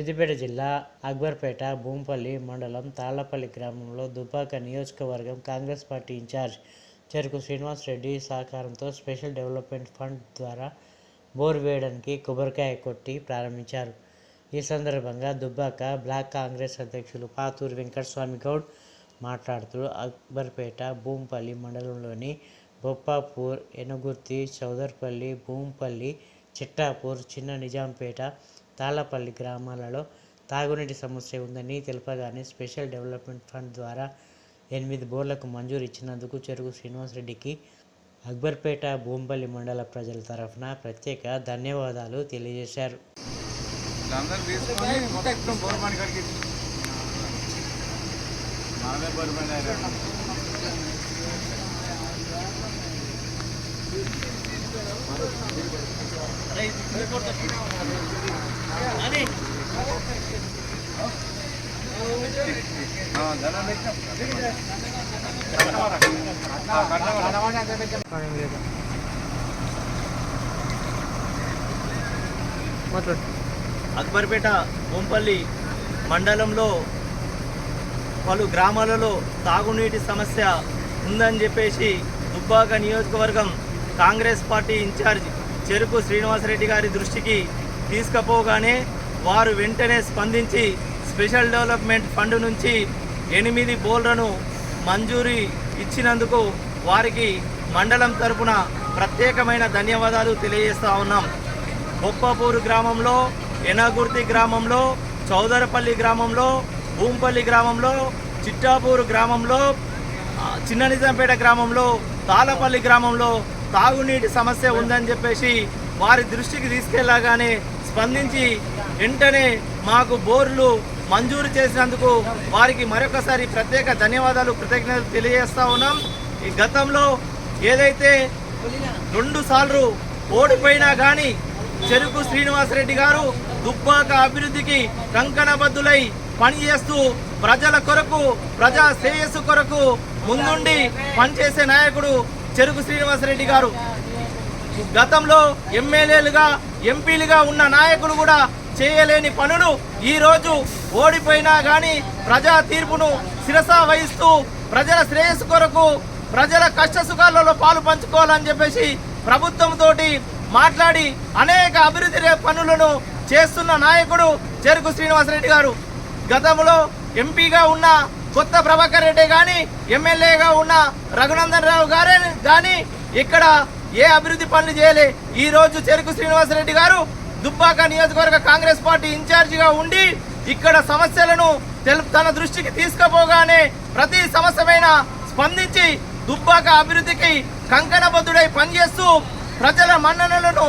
సిద్దిపేట జిల్లా అక్బర్పేట భూంపల్లి మండలం తాళ్ళపల్లి గ్రామంలో దుబ్బాక నియోజకవర్గం కాంగ్రెస్ పార్టీ ఇన్ఛార్జ్ చెరుకు శ్రీనివాస్ రెడ్డి సహకారంతో స్పెషల్ డెవలప్మెంట్ ఫండ్ ద్వారా బోర్ వేయడానికి కొబ్బరికాయ కొట్టి ప్రారంభించారు. ఈ సందర్భంగా దుబ్బాక బ్లాక్ కాంగ్రెస్ అధ్యక్షులు పాతూరు వెంకటస్వామి గౌడ్ మాట్లాడుతూ అక్బర్పేట భూంపల్లి మండలంలోని బొప్పాపూర్ ఎనుగుర్తి చౌదర్పల్లి భూంపల్లి చిట్టాపూర్ చిన్న నిజాంపేట తాళ్ళపల్లి గ్రామాలలో తాగునీటి సమస్య ఉందని తెలపగానే స్పెషల్ డెవలప్మెంట్ ఫండ్ ద్వారా ఎనిమిది బోర్లకు మంజూరు ఇచ్చినందుకు చెరుకు శ్రీనివాసరెడ్డికి అక్బర్పేట భూంపల్లి మండల ప్రజల తరఫున ప్రత్యేక ధన్యవాదాలు తెలియజేశారు. అందరూ అక్బర్పేట బొంపల్లి మండలంలో పలు గ్రామాలలో తాగునీటి సమస్య ఉందని చెప్పేసి దుబ్బాక నియోజకవర్గం కాంగ్రెస్ పార్టీ ఇన్ఛార్జ్ చెరుకు శ్రీనివాసరెడ్డి గారి దృష్టికి తీసుకుపోగానే వారు వెంటనే స్పందించి స్పెషల్ డెవలప్మెంట్ ఫండ్ నుంచి ఎనిమిది బోల్లను మంజూరీ ఇచ్చినందుకు వారికి మండలం తరపున ప్రత్యేకమైన ధన్యవాదాలు తెలియజేస్తా ఉన్నాం. బొప్పపూరు గ్రామంలో ఎనగుర్తి గ్రామంలో చౌదరపల్లి గ్రామంలో భూంపల్లి గ్రామంలో చిట్టాపూరు గ్రామంలో చిన్న నిజాంపేట గ్రామంలో తాళపల్లి గ్రామంలో తాగునీటి సమస్య ఉందని చెప్పేసి వారి దృష్టికి తీసుకెళ్ళగానే స్పందించి వెంటనే మాకు బోర్లు మంజూరు చేసినందుకు వారికి మరొకసారి ప్రత్యేక ధన్యవాదాలు కృతజ్ఞతలు తెలియజేస్తా ఉన్నాం. ఈ గతంలో ఏదైతే రెండు సార్లు ఓడిపోయినా కానీ చెరుకు శ్రీనివాసరెడ్డి గారు దుబ్బాక అభివృద్ధికి కంకణబద్ధులై పనిచేస్తూ ప్రజల కొరకు ప్రజా శ్రేయస్సు కొరకు ముందుండి పనిచేసే నాయకుడు చెరుకు శ్రీనివాసరెడ్డి గారు. గతంలో ఎమ్మెల్యేలుగా ఎంపీలుగా ఉన్న నాయకులు కూడా చేయలేని పనులు ఈరోజు ఓడిపోయినా కానీ ప్రజా తీర్పును శిరస వహిస్తూ ప్రజల శ్రేయస్సు కొరకు ప్రజల కష్ట సుఖాలలో పాలు పంచుకోవాలని చెప్పేసి ప్రభుత్వంతో మాట్లాడి అనేక అభివృద్ధి పనులను చేస్తున్న నాయకుడు చెరుకు శ్రీనివాసరెడ్డి గారు. గతంలో ఎంపీగా ఉన్న కొత్త ప్రభాకర్ రెడ్డి కానీ ఎమ్మెల్యేగా ఉన్న రఘునందన్ రావు గారే కానీ ఇక్కడ ఏ అభివృద్ధి పనులు చేయలే? ఈ రోజు చెరుకు శ్రీనివాసరెడ్డి గారు దుబ్బాక నియోజకవర్గ కాంగ్రెస్ పార్టీ ఇన్ఛార్జిగా ఉండి ఇక్కడ సమస్యలను తన దృష్టికి తీసుకుపోగానే ప్రతి సమస్యమైన స్పందించి దుబ్బాక అభివృద్ధికి కంకణబద్ధుడై పనిచేస్తూ ప్రజల మన్ననలను